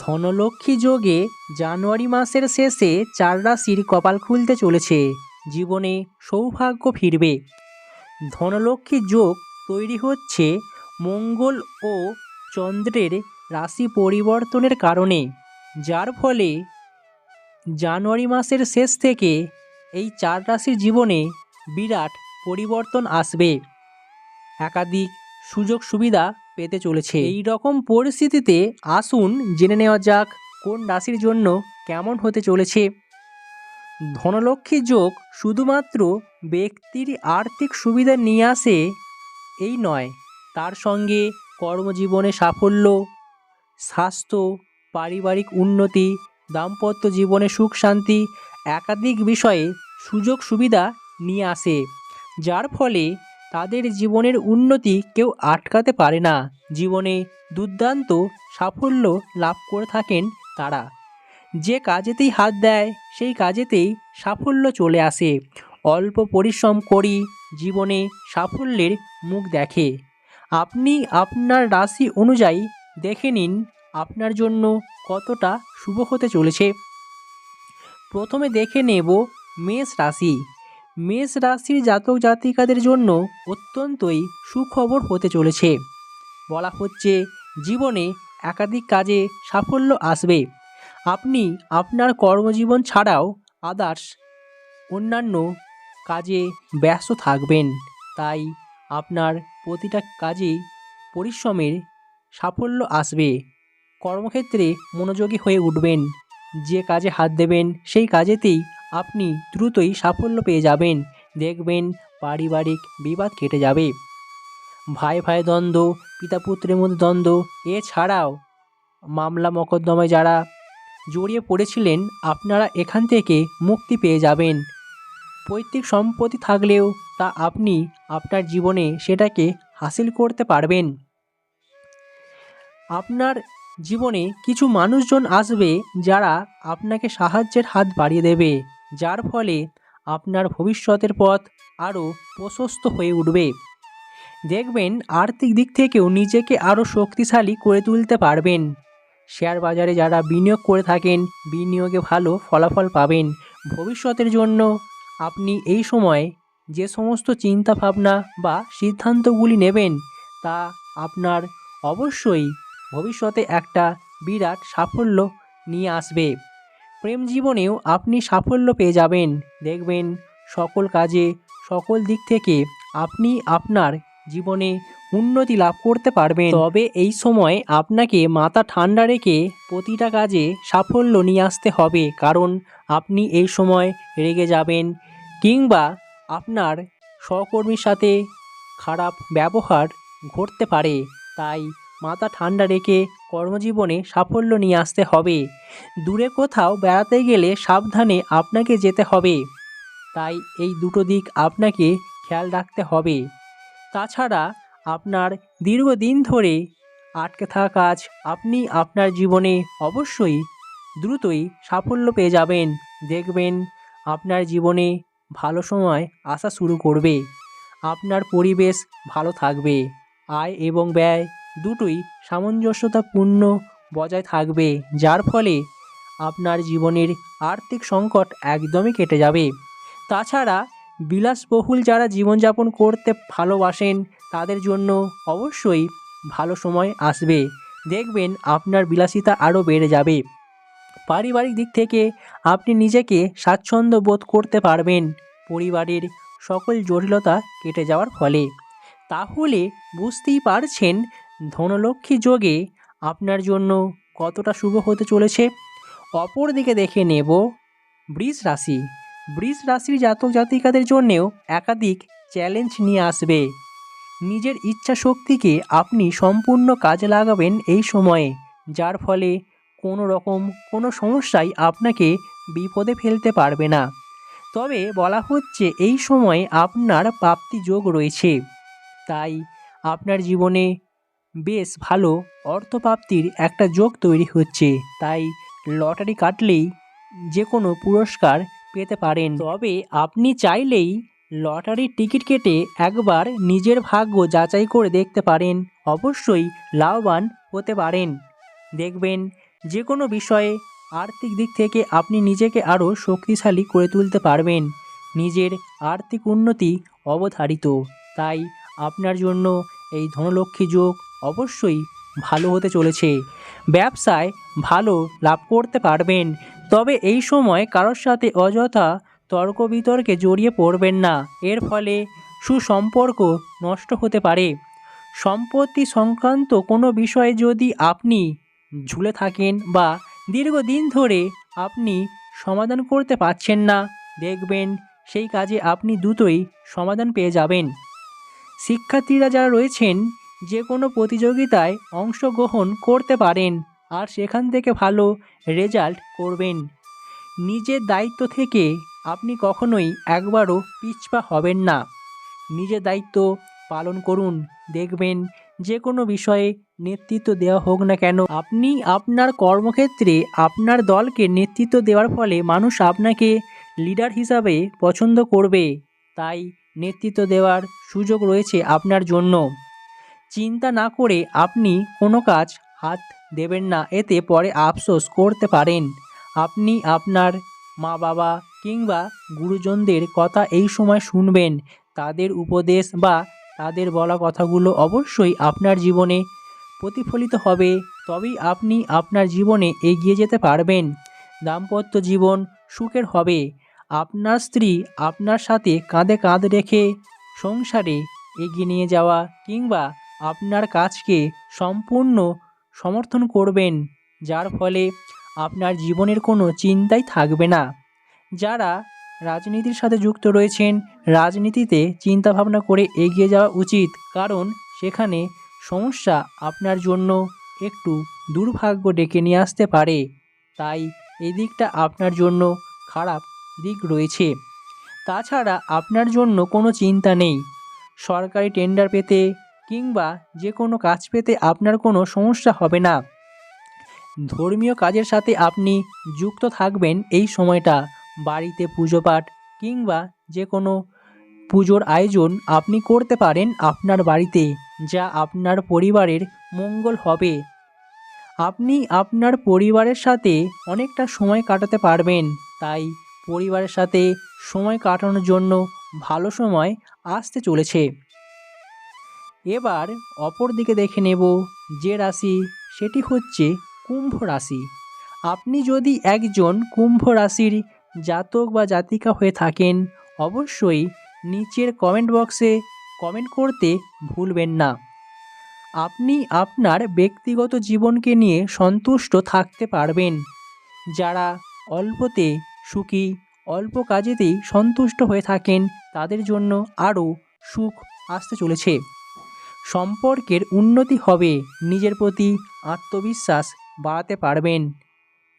ধনলক্ষ্মী যোগে জানুয়ারি মাসের শেষে চার রাশির কপাল খুলতে চলেছে। জীবনে সৌভাগ্য ফিরবে। ধনলক্ষ্মী যোগ তৈরি হচ্ছে মঙ্গল ও চন্দ্রের রাশি পরিবর্তনের কারণে, যার ফলে জানুয়ারি মাসের শেষ থেকে এই চার রাশির জীবনে বিরাট পরিবর্তন আসবে। একাধিক সুযোগ সুবিধা পেতে চলেছে। এই রকম পরিস্থিতিতে আসুন জেনে নেওয়া যাক কোন রাশির জন্য কেমন হতে চলেছে। ধনলক্ষ্মী যোগ শুধুমাত্র ব্যক্তির আর্থিক সুবিধা নিয়ে আসে, এই নয়, তার সঙ্গে কর্মজীবনে সাফল্য, স্বাস্থ্য, পারিবারিক উন্নতি, দাম্পত্য জীবনে সুখ শান্তি, একাধিক বিষয়ে সুযোগ সুবিধা নিয়ে আসে, যার ফলে তাদের জীবনের উন্নতি কেউ আটকাতে পারে না। জীবনে দুর্দান্ত সাফল্য লাভ করে থাকেন তারা। যে কাজেতেই হাত দেয়, সেই কাজেতেই সাফল্য চলে আসে। অল্প পরিশ্রম করি জীবনে সাফল্যের মুখ দেখে। আপনি আপনার রাশি অনুযায়ী দেখে নিন আপনার জন্য কতটা শুভ হতে চলেছে। প্রথমে দেখে নেব মেষ রাশি। মেষ রাশির জাতক জাতিকাদের জন্য অত্যন্তই সুখবর হতে চলেছে। বলা হচ্ছে, জীবনে একাধিক কাজে সাফল্য আসবে। আপনি আপনার কর্মজীবন ছাড়াও আদার্স অন্যান্য কাজে ব্যস্ত থাকবেন। তাই আপনার প্রতিটা কাজেই পরিশ্রমের সাফল্য আসবে। কর্মক্ষেত্রে মনোযোগী হয়ে উঠবেন। যে কাজে হাত দেবেন, সেই কাজেতেই আপনি দ্রুতই সাফল্য পেয়ে যাবেন। দেখবেন পারিবারিক বিবাদ কেটে যাবে। ভাই ভাই দ্বন্দ্ব, পিতা পুত্রের মধ্যে দ্বন্দ্ব, এছাড়াও মামলা মকদ্দমায় যারা জড়িয়ে পড়েছিলেন, আপনারা এখান থেকে মুক্তি পেয়ে যাবেন। পৈতৃক সম্পত্তি থাকলেও তা আপনি আপনার জীবনে সেটাকে হাসিল করতে পারবেন। আপনার জীবনে কিছু মানুষজন আসবে যারা আপনাকে সাহায্যের হাত বাড়িয়ে দেবে। যার ফলে আপনার ভবিষ্যতের পথ আরও প্রশস্ত হয়ে উঠবে। দেখবেন আর্থিক দিক থেকেও নিজেকে আরও শক্তিশালী করে তুলতে পারবেন। শেয়ার বাজারে যারা বিনিয়োগ করে থাকেন, বিনিয়োগে ভালো ফলাফল পাবেন। ভবিষ্যতের জন্য আপনি এই সময় যে সমস্ত চিন্তা ভাবনা বা সিদ্ধান্তগুলি নেবেন, তা আপনার অবশ্যই ভবিষ্যতে একটা বিরাট সাফল্য নিয়ে আসবে। প্রেম জীবনেও আপনি সাফল্য পেয়ে যাবেন। দেখবেন, সকল কাজে, সকল দিক থেকে আপনি আপনার জীবনে উন্নতি লাভ করতে পারবেন। তবে এই সময় আপনাকে মাথা ঠান্ডা রেখে প্রতিটা কাজে সাফল্য নিয়ে আসতে হবে। কারণ আপনি এই সময় রেগে যাবেন কিংবা আপনার সহকর্মীর সাথে খারাপ ব্যবহার ঘটতে পারে। তাই মাথা ঠান্ডা রেখে কর্মজীবনে সাফল্য নিয়ে আসতে হবে। দূরে কোথাও বেড়াতে গেলে সাবধানে আপনাকে যেতে হবে। তাই এই দুটো দিক আপনাকে খেয়াল রাখতে হবে। তাছাড়া আপনার দীর্ঘদিন ধরে আটকে থাকা কাজ আপনি আপনার জীবনে অবশ্যই দ্রুতই সাফল্য পেয়ে যাবেন। দেখবেন আপনার জীবনে ভালো সময় আসা শুরু করবে। আপনার পরিবেশ ভালো থাকবে। আয় এবং ব্যয় দুটোই সামঞ্জস্যতাপূর্ণ বজায় থাকবে, যার ফলে আপনার জীবনের আর্থিক সংকট একদমই কেটে যাবে। তাছাড়া বিলাসবহুল যারা জীবনযাপন করতে ভালোবাসেন, তাদের জন্য অবশ্যই ভালো সময় আসবে। দেখবেন আপনার বিলাসিতা আরও বেড়ে যাবে। পারিবারিক দিক থেকে আপনি নিজেকে স্বাচ্ছন্দ্য বোধ করতে পারবেন। পরিবারের সকল জটিলতা কেটে যাওয়ার ফলে। তাহলে বুঝতেই পারছেন ধনলক্ষ্মী যোগে আপনার জন্য কতটা শুভ হতে চলেছে? অপর দিকে দেখে নেব বৃষ রাশি। বৃষ রাশির জাতক জাতিকাদের জন্যেও একাধিক চ্যালেঞ্জ নিয়ে আসবে। নিজের ইচ্ছা শক্তিকে আপনি সম্পূর্ণ কাজে লাগাবেন এই সময়ে, যার ফলে কোনো রকম কোনো সমস্যাই আপনাকে বিপদে ফেলতে পারবে না। তবে বলা হচ্ছে এই সময়ে আপনার প্রাপ্তি যোগ রয়েছে। তাই আপনার জীবনে বেশ ভালো অর্থপ্রাপ্তির একটা যোগ তৈরি হচ্ছে। তাই লটারি কাটলেই যে কোনো পুরস্কার পেতে পারেন। তবে আপনি চাইলেই লটারির টিকিট কেটে একবার নিজের ভাগ্য যাচাই করে দেখতে পারেন। অবশ্যই লাভবান হতে পারেন। দেখবেন যে কোনো বিষয়ে আর্থিক দিক থেকে আপনি নিজেকে আরও শক্তিশালী করে তুলতে পারবেন। নিজের আর্থিক উন্নতি অবধারিত। তাই আপনার জন্য এই ধনলক্ষ্মী যোগ অবশ্যই ভালো হতে চলেছে। ব্যবসায় ভালো লাভ করতে পারবেন, তবে এই সময় কারোর সাথে অযথা তর্ক বিতর্কে জড়িয়ে পড়বেন না। এর ফলে সুসম্পর্ক নষ্ট হতে পারে। সম্পত্তি সংক্রান্ত কোনো বিষয়ে যদি আপনি ঝুলে থাকেন বা দীর্ঘদিন ধরে আপনি সমাধান করতে পারছেন না, দেখবেন সেই কাজে আপনি দ্রুতই সমাধান পেয়ে যাবেন। শিক্ষার্থীরা যারা রয়েছেন যে কোনো প্রতিযোগিতায় অংশগ্রহণ করতে পারেন আর সেখান থেকে ভালো রেজাল্ট করবেন। নিজের দায়িত্ব থেকে আপনি কখনোই একবারও পিছপা হবেন না। নিজের দায়িত্ব পালন করুন, দেখবেন যে কোনো বিষয়ে নেতৃত্ব দেওয়া হোক না কেন, আপনি আপনার কর্মক্ষেত্রে আপনার দলকে নেতৃত্ব দেওয়ার ফলে মানুষ আপনাকে লিডার হিসাবে পছন্দ করবে। তাই নেতৃত্ব দেওয়ার সুযোগ রয়েছে আপনার জন্য। চিন্তা না করে আপনি কোনো কাজ হাত দেবেন না। এতে পরে আফসোস করতে পারেন। আপনি আপনার মা বাবা কিংবা গুরুজনদের কথা এই সময় শুনবেন। তাদের উপদেশ বা তাদের বলা কথাগুলো অবশ্যই আপনার জীবনে প্রতিফলিত হবে। তবেই আপনি আপনার জীবনে এগিয়ে যেতে পারবেন। দাম্পত্য জীবন সুখের হবে। আপনার স্ত্রী আপনার সাথে কাঁধে কাঁধ রেখে সংসারে এগিয়ে নিয়ে যাওয়া কিংবা আপনার কাজকে সম্পূর্ণ সমর্থন করবেন, যার ফলে আপনার জীবনের কোনো চিন্তাই থাকবে না। যারা রাজনীতির সাথে যুক্ত রয়েছেন, রাজনীতিতে চিন্তাভাবনা করে এগিয়ে যাওয়া উচিত, কারণ সেখানে সমস্যা আপনার জন্য একটু দুর্ভাগ্য ডেকে নিয়ে আসতে পারে। তাই এই দিকটা আপনার জন্য খারাপ দিক রয়েছে। তাছাড়া আপনার জন্য কোনো চিন্তা নেই। সরকারি টেন্ডার পেতে কিংবা যে কোনো কাজ পেতে আপনার কোনো সমস্যা হবে না। ধর্মীয় কাজের সাথে আপনি যুক্ত থাকবেন এই সময়টা। বাড়িতে পুজো পাঠ কিংবা যে কোনো পুজোর আয়োজন আপনি করতে পারেন আপনার বাড়িতে, যা আপনার পরিবারের মঙ্গল হবে। আপনি আপনার পরিবারের সাথে অনেকটা সময় কাটাতে পারবেন, তাই পরিবারের সাথে সময় কাটানোর জন্য ভালো সময় আসতে চলেছে। এবার অপর দিকে দেখে নেব যে রাশি, সেটি হচ্ছে কুম্ভ রাশি। আপনি যদি একজন কুম্ভ রাশির জাতক বা জাতিকা হয়ে থাকেন, অবশ্যই নিচের কমেন্ট বক্সে কমেন্ট করতে ভুলবেন না। আপনি আপনার ব্যক্তিগত জীবনকে নিয়ে সন্তুষ্ট থাকতে পারবেন। যারা অল্পতে সুখী, অল্প কাজেতেই সন্তুষ্ট হয়ে থাকেন, তাদের জন্য আরও সুখ আসতে চলেছে। সম্পর্কের উন্নতি হবে। নিজের প্রতি আত্মবিশ্বাস বাড়াতে পারবেন।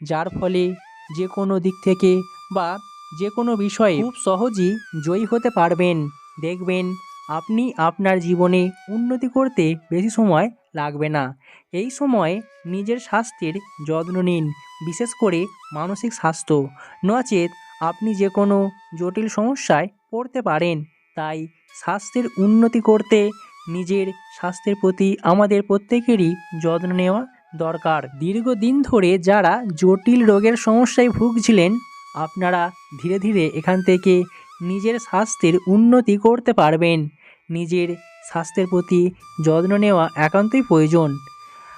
যার ফলে যে কোনো দিক থেকে বা যে কোনো বিষয়ে খুব সহজেই জয়ী হতে পারবেন। দেখবেন, আপনি আপনার জীবনে উন্নতি করতে বেশি সময় লাগবে না। এই সময় নিজের স্বাস্থ্যের যত্ন নিন, বিশেষ করে মানসিক স্বাস্থ্য। নচেত আপনি যে কোনো জটিল সমস্যায় পড়তে পারেন। তাই স্বাস্থ্যের উন্নতি করতে নিজের স্বাস্থ্যের প্রতি আমাদের প্রত্যেকেরই যত্ন নেওয়া দরকার। দীর্ঘদিন ধরে যারা জটিল রোগের সমস্যায় ভুগছিলেন, আপনারা ধীরে ধীরে এখান থেকে নিজের স্বাস্থ্যের উন্নতি করতে পারবেন। নিজের স্বাস্থ্যের প্রতি যত্ন নেওয়া একান্তই প্রয়োজন।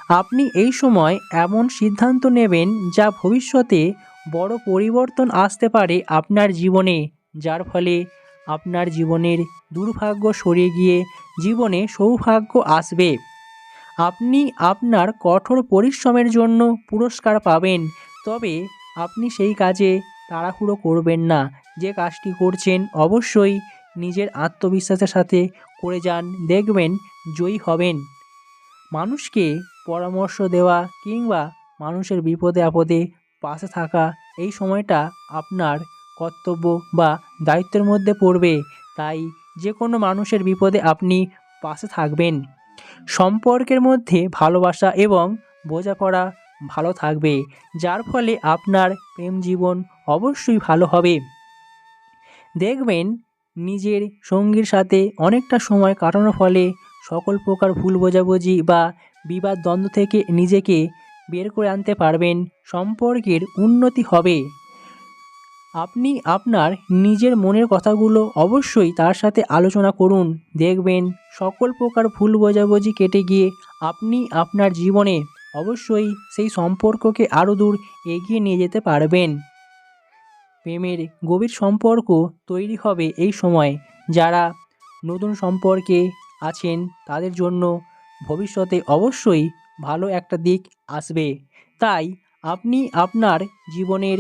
আপনি এই সময় এমন সিদ্ধান্ত নেবেন যা ভবিষ্যতে বড় পরিবর্তন আসতে পারে আপনার জীবনে, যার ফলে আপনার জীবনের দুর্ভাগ্য সরে গিয়ে জীবনে সৌভাগ্য আসবে। আপনি আপনার কঠোর পরিশ্রমের জন্য পুরস্কার পাবেন, তবে আপনি সেই কাজে তাড়াহুড়ো করবেন না। যে কাজটি করছেন অবশ্যই নিজের আত্মবিশ্বাসের সাথে করে যান, দেখবেন জয়ী হবেন। মানুষকে পরামর্শ দেওয়া কিংবা মানুষের বিপদে আপদে পাশে থাকা, এই সময়টা আপনার কর্তব্য বা দায়িত্বের মধ্যে পড়বে। তাই যে কোনো মানুষের বিপদে আপনি পাশে থাকবেন। সম্পর্কের মধ্যে ভালোবাসা এবং বোঝাপড়া ভালো থাকবে, যার ফলে আপনার প্রেম জীবন অবশ্যই ভালো হবে। দেখবেন, নিজের সঙ্গীর সাথে অনেকটা সময় কাটানোর ফলে সকল প্রকার ভুল বোঝাবুঝি বা বিবাদ দ্বন্দ্ব থেকে নিজেকে বের করে আনতে পারবেন। সম্পর্কের উন্নতি হবে। আপনি আপনার নিজের মনের কথাগুলো অবশ্যই তার সাথে আলোচনা করুন, দেখবেন সকল প্রকার ভুল বোঝাবুঝি কেটে গিয়ে আপনি আপনার জীবনে অবশ্যই সেই সম্পর্ককে আরও দূর এগিয়ে নিয়ে যেতে পারবেন। প্রেমের গভীর সম্পর্ক তৈরি হবে এই সময়। যারা নতুন সম্পর্কে আছেন তাদের জন্য ভবিষ্যতে অবশ্যই ভালো একটা দিক আসবে। তাই আপনি আপনার জীবনের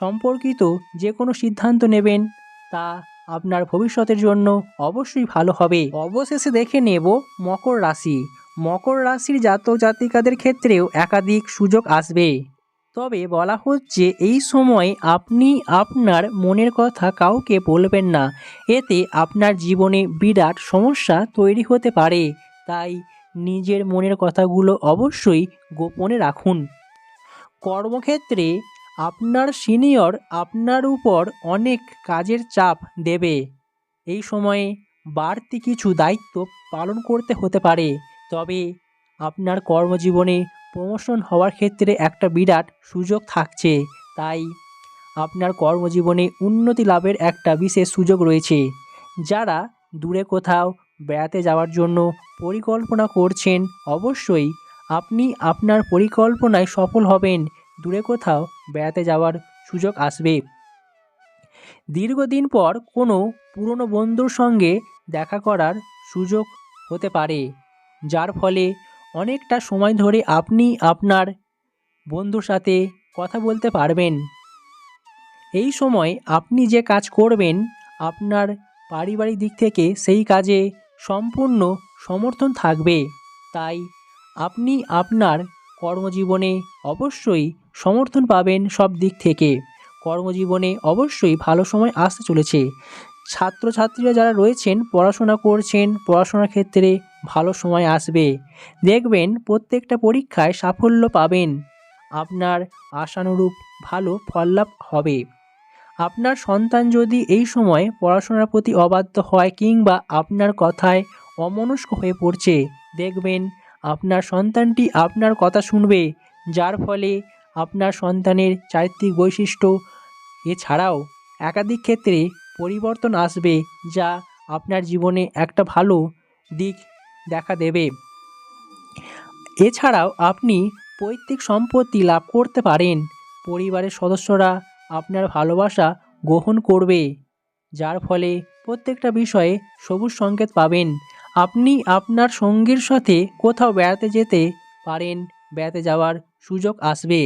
সম্পর্কিত যে কোনো সিদ্ধান্ত নেবেন, তা আপনার ভবিষ্যতের জন্য অবশ্যই ভালো হবে। অবশেষে দেখে নেব মকর রাশি। মকর রাশির জাতক জাতিকাদের ক্ষেত্রেও একাধিক সুযোগ আসবে। তবে বলা হচ্ছে, এই সময় আপনি আপনার মনের কথা কাউকে বলবেন না। এতে আপনার জীবনে বিরাট সমস্যা তৈরি হতে পারে। তাই নিজের মনের কথাগুলো অবশ্যই গোপনে রাখুন। কর্মক্ষেত্রে আপনার সিনিয়র আপনার উপর অনেক কাজের চাপ দেবে। এই সময়ে বাড়তি কিছু দায়িত্ব পালন করতে হতে পারে। তবে আপনার কর্মজীবনে প্রমোশন হওয়ার ক্ষেত্রে একটা বিরাট সুযোগ থাকছে। তাই আপনার কর্মজীবনে উন্নতি লাভের একটা বিশেষ সুযোগ রয়েছে। যারা দূরে কোথাও বেড়াতে যাওয়ার জন্য পরিকল্পনা করছেন, অবশ্যই আপনি আপনার পরিকল্পনায় সফল হবেন। দূরে কোথাও বেড়াতে যাওয়ার সুযোগ আসবে। দীর্ঘদিন পর কোনো পুরনো বন্ধুর সঙ্গে দেখা করার সুযোগ হতে পারে, যার ফলে অনেকটা সময় ধরে আপনি আপনার বন্ধুর সাথে কথা বলতে পারবেন। এই সময় আপনি যে কাজ করবেন, আপনার পারিবারিক দিক থেকে সেই কাজে সম্পূর্ণ সমর্থন থাকবে। তাই আপনি আপনার কর্মজীবনে অবশ্যই সমর্থন পাবেন সব দিক থেকে। কর্মজীবনে অবশ্যই ভালো সময় আসতে চলেছে। ছাত্রছাত্রীরা যারা রয়েছেন, পড়াশোনা করছেন, পড়াশোনার ক্ষেত্রে ভালো সময় আসবে। দেখবেন প্রত্যেকটা পরীক্ষায় সাফল্য পাবেন। আপনার আশানুরূপ ভালো ফললাভ হবে। আপনার সন্তান যদি এই সময় পড়াশোনার প্রতি অবাধ্য হয় কিংবা আপনার কথায় অমনস্ক হয়ে পড়ছে, দেখবেন আপনার সন্তানটি আপনার কথা শুনবে, যার ফলে আপনার সন্তানের চারিত্রিক বৈশিষ্ট্য। এছাড়াও একাধিক ক্ষেত্রে পরিবর্তন আসবে যা আপনার জীবনে একটা ভালো দিক দেখা দেবে। এছাড়াও আপনি পৈতৃক সম্পত্তি লাভ করতে পারেন। পরিবারের সদস্যরা আপনার ভালোবাসা গ্রহণ করবে, যার ফলে প্রত্যেকটা বিষয়ে সবুজ সংকেত পাবেন। আপনি আপনার সঙ্গীর সাথে কোথাও বেড়াতে যেতে পারেন, বেড়াতে যাওয়ার সুযোগ আসবে।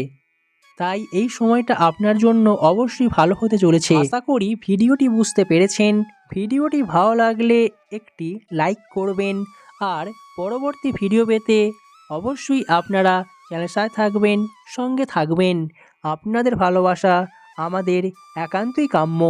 তাই এই সময়টা আপনার জন্য অবশ্যই ভালো হতে চলেছে। আশা করি ভিডিওটি বুঝতে পেরেছেন। ভিডিওটি ভালো লাগলে একটি লাইক করবেন আর পরবর্তী ভিডিও পেতে অবশ্যই আপনারা চ্যানেল সাথে থাকবেন, সঙ্গে থাকবেন। আপনাদের ভালোবাসা আমাদের একান্তই কাম্য।